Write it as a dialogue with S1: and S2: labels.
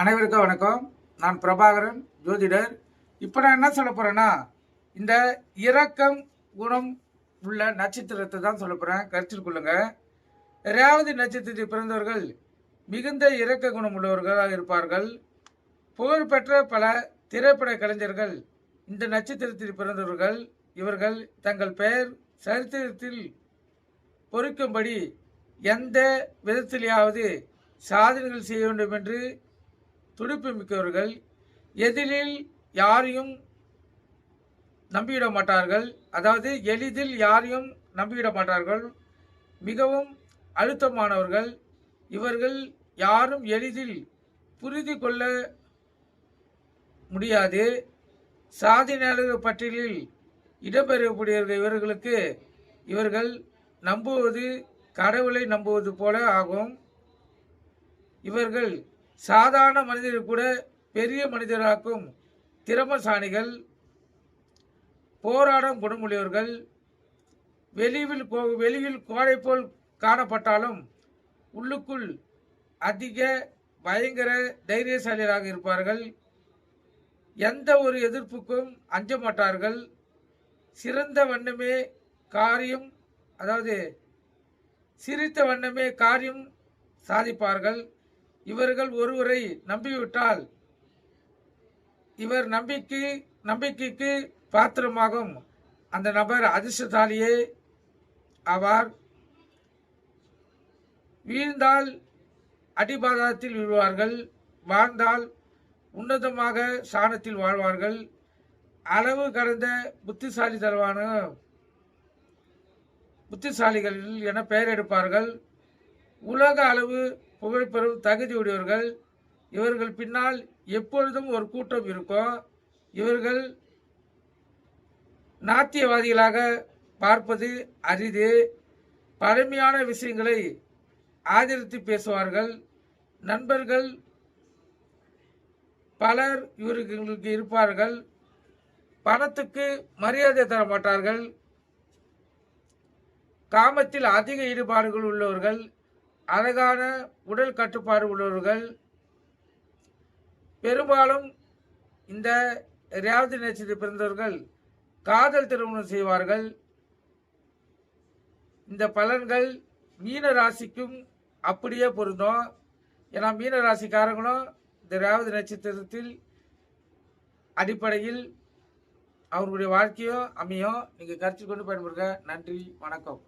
S1: அனைவருக்கும் வணக்கம். நான் பிரபாகரன் ஜோதிடர். இப்போ நான் என்ன சொல்ல போகிறேன்னா இந்த இரக்கம் குணம் உள்ள நட்சத்திரத்தை தான் சொல்ல போகிறேன் கருத்தில் கொள்ளுங்க. ரேவதி நட்சத்திரத்தில் பிறந்தவர்கள் மிகுந்த இரக்க குணம் உள்ளவர்களாக இருப்பார்கள். புகழ்பெற்ற பல திரைப்பட கலைஞர்கள் இந்த நட்சத்திரத்தில் பிறந்தவர்கள் இவர்கள் தங்கள் பெயர் சரித்திரத்தில் பொறிக்கும்படி எந்த விதத்திலேயாவது சாதனைகள் செய்ய வேண்டும் என்று துடிப்பு மிக்கவர்கள் எதிரில் யாரையும் நம்பிவிட மாட்டார்கள் அதாவது எளிதில் யாரையும் நம்பிவிட மாட்டார்கள் மிகவும் அழுத்தமானவர்கள். இவர்கள் யாரும் எளிதில் புரிந்து கொள்ள முடியாது சாதனையாளர்கள் பட்டியலில் இடம்பெறக்கூடிய இவர்களுக்கு இவர்கள் நம்புவது கடவுளை நம்புவது போல ஆகும். இவர்கள் சாதாரண மனிதர்கள் கூட பெரிய மனிதராக்கும் திறமசாணிகள் போராடும் குணமுடையவர்கள் வெளியில் வெளியில் கோடை போல் காணப்பட்டாலும் உள்ளுக்குள் அதிக பயங்கர தைரியசாலிகளாக இருப்பார்கள். எந்த ஒரு எதிர்ப்புக்கும் அஞ்ச மாட்டார்கள். சிறந்த வண்ணமே காரியம் அதாவது சிரித்த வண்ணமே காரியம் சாதிப்பார்கள். இவர்கள் ஒருவரை நம்பிவிட்டால் இவர் நம்பிக்கை நம்பிக்கைக்கு பாத்திரமாகும். அந்த நபர் அதிர்ஷ்டசாலியே ஆவார். வீழ்ந்தால் அடிபாதத்தில் விழுவார்கள். வாழ்ந்தால் உன்னதமாக சாணத்தில் வாழ்வார்கள். அளவு கடந்த புத்திசாலி தரவான புத்திசாலிகள் என பெயர் எடுப்பார்கள். உலக அளவு புகழ்பெறும் தகுதியுடையவர்கள் இவர்கள் பின்னால் எப்பொழுதும் ஒரு கூட்டம் இருக்கும். இவர்கள் நாத்தியவாதிகளாக பார்ப்பது அரிது. பழமையான விஷயங்களை ஆதரித்து பேசுவார்கள். நண்பர்கள் பலர் இவர்களுக்கு இருப்பார்கள். பணத்துக்கு மரியாதை தர மாட்டார்கள். காமத்தில் அதிக ஈடுபாடுகள் உள்ளவர்கள். அழகான உடல் கட்டுப்பாடு உள்ளவர்கள் பெரும்பாலும் இந்த ரேவதி நட்சத்திரத்தில் பிறந்தவர்கள் காதல் திருமணம் செய்வார்கள். இந்த பலன்கள் மீன ராசிக்கும் அப்படியே பொருந்தும். ஏன்னா மீன ராசிக்காரங்களும் இந்த ரேவதி நட்சத்திரத்தில் அடிப்படையில் அவர்களுடைய வாழ்க்கையும் அமையும். நீங்கள் கருத்து கொண்டு பயன்படுங்க. நன்றி வணக்கம்.